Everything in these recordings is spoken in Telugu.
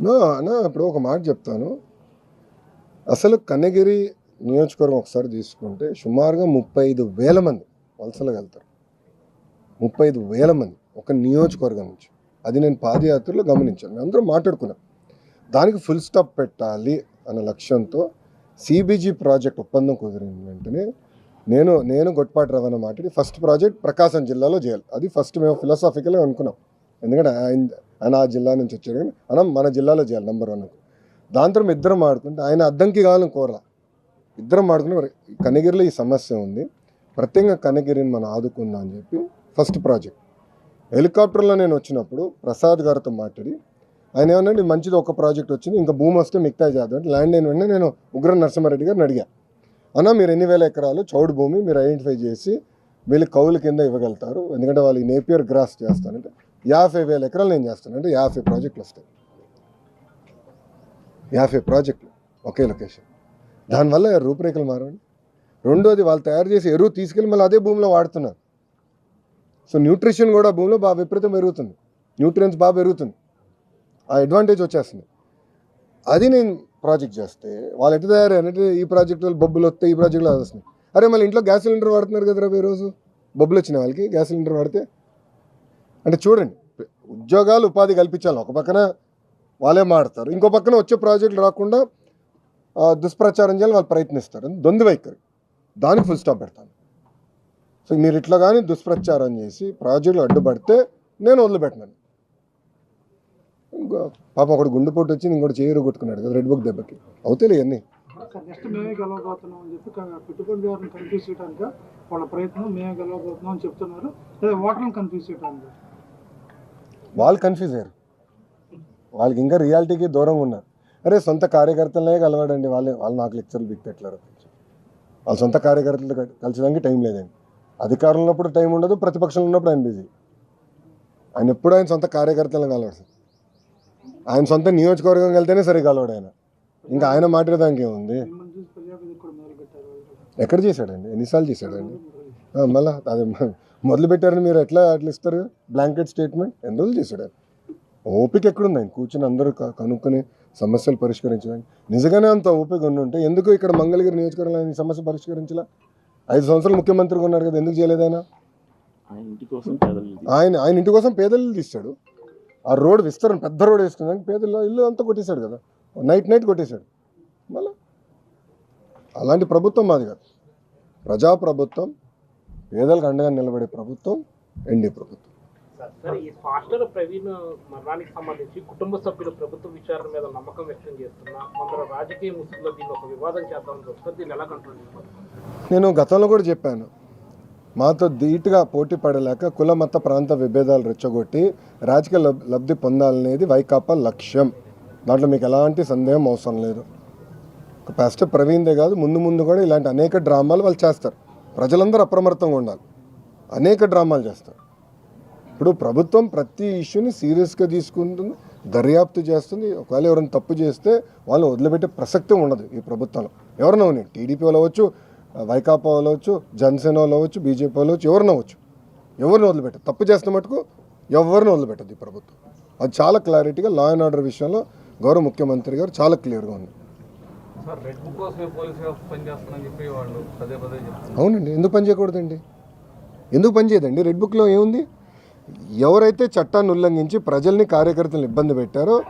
నా అన్న ఇప్పుడు ఒక మాట చెప్తాను. అసలు కన్నగిరి నియోజకవర్గం ఒకసారి తీసుకుంటే సుమారుగా ముప్పై ఐదు వేల మంది వలసలకు వెళ్తారు. ముప్పై ఐదు వేల మంది ఒక నియోజకవర్గం నుంచి. అది నేను పాదయాత్రలో గమనించాను. మేము అందరం మాట్లాడుకున్నాం. దానికి ఫుల్ స్టాప్ పెట్టాలి అన్న లక్ష్యంతో సిబిజీ ప్రాజెక్ట్ ఒప్పందం కుదిరిన వెంటనే నేను నేను గొట్పాటి రవాణా మాట్లాడి ఫస్ట్ ప్రాజెక్ట్ ప్రకాశం జిల్లాలో చేయాలి. అది ఫస్ట్ మేము ఫిలాసాఫికల్గా అనుకున్నాం. ఎందుకంటే ఆయన ఆ జిల్లా నుంచి వచ్చాడు కానీ మనం మన జిల్లాలో చేయాలి నెంబర్ వన్ దాంతో ఇద్దరం ఆడుకుంటే ఆయన అద్దంకి కావాలని కోరలా. ఇద్దరం ఆడుకుని మరి కనగిరిలో ఈ సమస్య ఉంది. ప్రత్యేకంగా కనగిరిని మనం ఆదుకుందాం అని చెప్పి ఫస్ట్ ప్రాజెక్ట్ హెలికాప్టర్లో నేను వచ్చినప్పుడు ప్రసాద్ గారితో మాట్లాడి ఆయన ఏమన్నా మంచిది ఒక ప్రాజెక్ట్ వచ్చింది ఇంకా భూమి వస్తే మిగతా చేద్దాం అంటే ల్యాండ్ అయిన వెంటనే నేను ఉగ్ర నరసింహారెడ్డి గారిని అడిగా. అన్న మీరు ఎన్ని వేల ఎకరాలు చౌడు భూమి మీరు ఐడెంటిఫై చేసి వీళ్ళు కౌలు కింద ఇవ్వగలుగుతారు ఎందుకంటే వాళ్ళకి నేపియర్ గ్రాస్ చేస్తానంటే యాభై వేల ఎకరాలు నేను చేస్తాను అంటే యాభై ప్రాజెక్టులు వస్తాయి. యాభై ప్రాజెక్టులు ఒకే లొకేషన్. దానివల్ల రూపురేఖలు మారండి రెండోది వాళ్ళు తయారు చేసి ఎరువు తీసుకెళ్ళి మళ్ళీ అదే భూమిలో వాడుతున్నారు. సో న్యూట్రిషన్ కూడా భూమిలో బాగా విపరీతం పెరుగుతుంది. న్యూట్రియన్స్ బాగా పెరుగుతుంది. ఆ అడ్వాంటేజ్ వచ్చేస్తుంది. అది నేను ప్రాజెక్ట్ చేస్తే వాళ్ళు ఎట్లా తయారు ఈ ఈ ప్రాజెక్టులో బొబ్బులు వస్తాయి ఈ ప్రాజెక్టులో వస్తున్నాయి అరే మళ్ళీ ఇంట్లో గ్యాస్ సిలిండర్ వాడుతున్నారు కదరా ఈ రోజు? బొబ్బులు వచ్చిన వాళ్ళకి గ్యాస్ సిలిండర్ వాడితే అంటే చూడండి ఉద్యోగాలు ఉపాధి కల్పించాలి ఒక పక్కన వాళ్ళే మాడతారు ఇంకో పక్కన వచ్చే ప్రాజెక్టులు రాకుండా దుష్ప్రచారం చేయాలని వాళ్ళు ప్రయత్నిస్తారు. దొంది వైఖరి. దానికి ఫుల్ స్టాప్ పెడతాను. సో మీరు ఇట్లా కానీ దుష్ప్రచారం చేసి ప్రాజెక్టులు అడ్డుపడితే నేను వదిలిపెట్టినాను ఇంకో పాపం ఒకటి గుండెపోటు వచ్చి ఇంకోటి చేయరు కొట్టుకున్నాడు కదా రెడ్ బుక్ దెబ్బకి. అవుతాయి ఇవన్నీ. నెక్స్ట్ మేమే గెలవబోతున్నాం అని చెప్పి పెట్టుబడిదారులను కన్ఫ్యూజ్ చేయడానికి వాళ్ళ ప్రయత్నం మేమే గెలవబోతున్నాం అని చెప్తున్నారు. లేదా ఓటర్లను కన్ఫ్యూజ్ చేయడానికి వాళ్ళు కన్ఫ్యూజ్ అయ్యారు. వాళ్ళకి ఇంకా రియాలిటీకి దూరంగా ఉన్నారు. అరే సొంత కార్యకర్తలనే కలవాడండి. వాళ్ళే వాళ్ళు నాకు లెక్చర్లు బిక్ పెట్టలేరు వాళ్ళ సొంత కార్యకర్తలు కలిసడానికి టైం లేదండి. అధికారంలో ఉన్నప్పుడు టైం ఉండదు ప్రతిపక్షంలో ఉన్నప్పుడు ఆయన బిజీ ఆయన ఎప్పుడు ఆయన సొంత కార్యకర్తలను కలవాడు సార్. ఆయన సొంత నియోజకవర్గం వెళ్తేనే సరే కలవాడు ఆయన. ఇంకా ఆయన మాట్లాడడానికి ఏముంది? ఎక్కడ చేశాడండి? ఎన్నిసార్లు చేశాడండి? మళ్ళా అది మొదలు పెట్టారని మీరు ఎట్లా అట్లా ఇస్తారు? బ్లాంకెట్ స్టేట్మెంట్ ఎన్ని రోజులు చేశాడు? ఓపిక ఎక్కడుంది? ఆయన కూర్చొని అందరూ కనుక్కొని సమస్యలు పరిష్కరించడానికి. నిజంగానే అంత ఓపిక ఉండి ఉంటే ఎందుకు ఇక్కడ మంగళగిరి నియోజకవర్గంలో ఆయన సమస్య పరిష్కరించలా? ఐదు సంవత్సరాలు ముఖ్యమంత్రిగా ఉన్నారు కదా ఎందుకు చేయలేదు ఆయన? ఆయన ఆయన ఇంటి కోసం పేదలు తీస్తాడు ఆ రోడ్ విస్తరణ పెద్ద రోడ్ వేసుకున్నాక పేదలు ఇల్లు అంతా కొట్టేశాడు కదా. నైట్ నైట్ కొట్టేశాడు. మళ్ళా అలాంటి ప్రభుత్వం మాది కాదు. ప్రజా ప్రభుత్వం పేదలకు అండగా నిలబడే ప్రభుత్వం ఎన్డీ ప్రభుత్వం. సార్ ఈ పాస్టర్ ప్రవీణ్ మరణానికి సంబంధించి కుటుంబ సభ్యులు ప్రభుత్వ విచారణ మీద నమ్మకం వ్యక్తం చేస్తున్నా కొందరు రాజకీయ ముసుగులో దీన్ని ఒక వివాదం చేద్దామని చూస్తారు దీన్ని ఎలా కంట్రోల్ చేసుకోవాలి నేను గతంలో కూడా చెప్పాను మాతో ధీటుగా పోటీ పడలేక కుల మత ప్రాంత విభేదాలు రెచ్చగొట్టి రాజకీయ లబ్ లబ్ధి పొందాలనేది వైకాపా లక్ష్యం. దాంట్లో మీకు ఎలాంటి సందేహం అవసరం లేదు. పాస్టర్ ప్రవీణ్దే కాదు ముందు ముందు కూడా ఇలాంటి అనేక డ్రామాలు వాళ్ళు చేస్తారు. ప్రజలందరూ అప్రమత్తంగా ఉండాలి. అనేక డ్రామాలు చేస్తారు. ఇప్పుడు ప్రభుత్వం ప్రతి ఇష్యూని సీరియస్గా తీసుకుంటుంది దర్యాప్తు చేస్తుంది. ఒకవేళ ఎవరైనా తప్పు చేస్తే వాళ్ళని వదిలిపెట్టే ప్రసక్తి ఉండదు ఈ ప్రభుత్వంలో. ఎవరైనా ఉన్నాయి టీడీపీ వాళ్ళు అవ్వచ్చు వైకాపా వాళ్ళు అవ్వచ్చు జనసేన వాళ్ళు అవ్వచ్చు బీజేపీ వాళ్ళు అవ్వచ్చు ఎవరిని అవ్వచ్చు. ఎవరిని వదిలిపెట్టదు. తప్పు చేస్తే మటుకు ఎవరిని వదిలిపెట్టదు ఈ ప్రభుత్వం. అది చాలా క్లారిటీగా లా అండ్ ఆర్డర్ విషయంలో గౌరవ ముఖ్యమంత్రి గారు చాలా క్లియర్గా ఉంది అవునండి ఎందుకు పని చేయకూడదండి? ఎందుకు పని చేయదండి? రెడ్ బుక్లో ఏముంది? ఎవరైతే చట్టాన్ని ఉల్లంఘించి ప్రజల్ని కార్యకర్తలను ఇబ్బంది పెట్టారో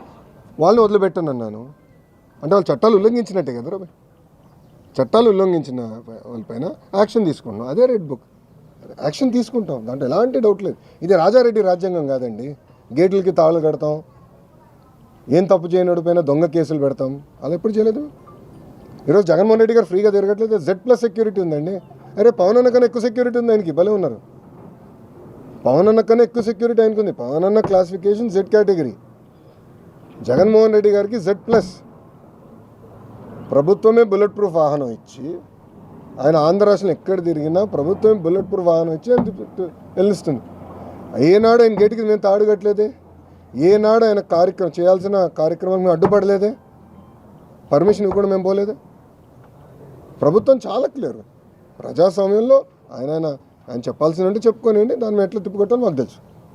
వాళ్ళని వదిలిపెట్టాను అన్నాను. అంటే వాళ్ళు చట్టాలు ఉల్లంఘించినట్టే కదా భయ్. చట్టాలు ఉల్లంఘించిన వాళ్ళపైన యాక్షన్ తీసుకుంటున్నాం. అదే రెడ్ బుక్ యాక్షన్ తీసుకుంటాం. దాంట్లో ఎలాంటి డౌట్ లేదు. ఇది రాజారెడ్డి రాజ్యాంగం కాదండి. గేట్లకి తాళు కడతాం. ఏం తప్పు చేయనడిపోయినా దొంగ కేసులు పెడతాం. అలా ఎప్పుడు చేయలేదు? ఈరోజు జగన్మోహన్ రెడ్డి గారు ఫ్రీగా తిరగట్లేదు. జెడ్ ప్లస్ సెక్యూరిటీ ఉందండి. అరే పవన్ అన్న కన్నా ఎక్కువ సెక్యూరిటీ ఉంది ఆయనకి. భలే ఉన్నారు. పవన్ అన్న కన్నా ఎక్కువ సెక్యూరిటీ ఆయనకు ఉంది. పవన్ అన్న classification Z category Jaganmohan Reddy గారికి జెడ్ ప్లస్ ప్రభుత్వమే బుల్లెట్ ప్రూఫ్ వాహనం ఇచ్చి ఆయన ఆంధ్ర రాష్ట్రంలో ఎక్కడ తిరిగినా ప్రభుత్వమే బుల్లెట్ ప్రూఫ్ వాహనం ఇచ్చి ఆయన వెళ్ళిస్తుంది. ఏనాడు ఆయన గేటుకి మేము తాడుగట్లేదే ఏనాడు ఆయన కార్యక్రమం చేయాల్సిన కార్యక్రమం మేము అడ్డుపడలేదే? పర్మిషన్ ఇవ్వకుండా మేము పోలేదే? ప్రభుత్వం చాలా క్లియర్ ప్రజాస్వామ్యంలో ఆయన ఆయన ఆయన చెప్పాల్సినంటే చెప్పుకోనివ్వండి దాన్ని ఎట్లా తిప్పుకొట్టాలో మాకు తెలుసు.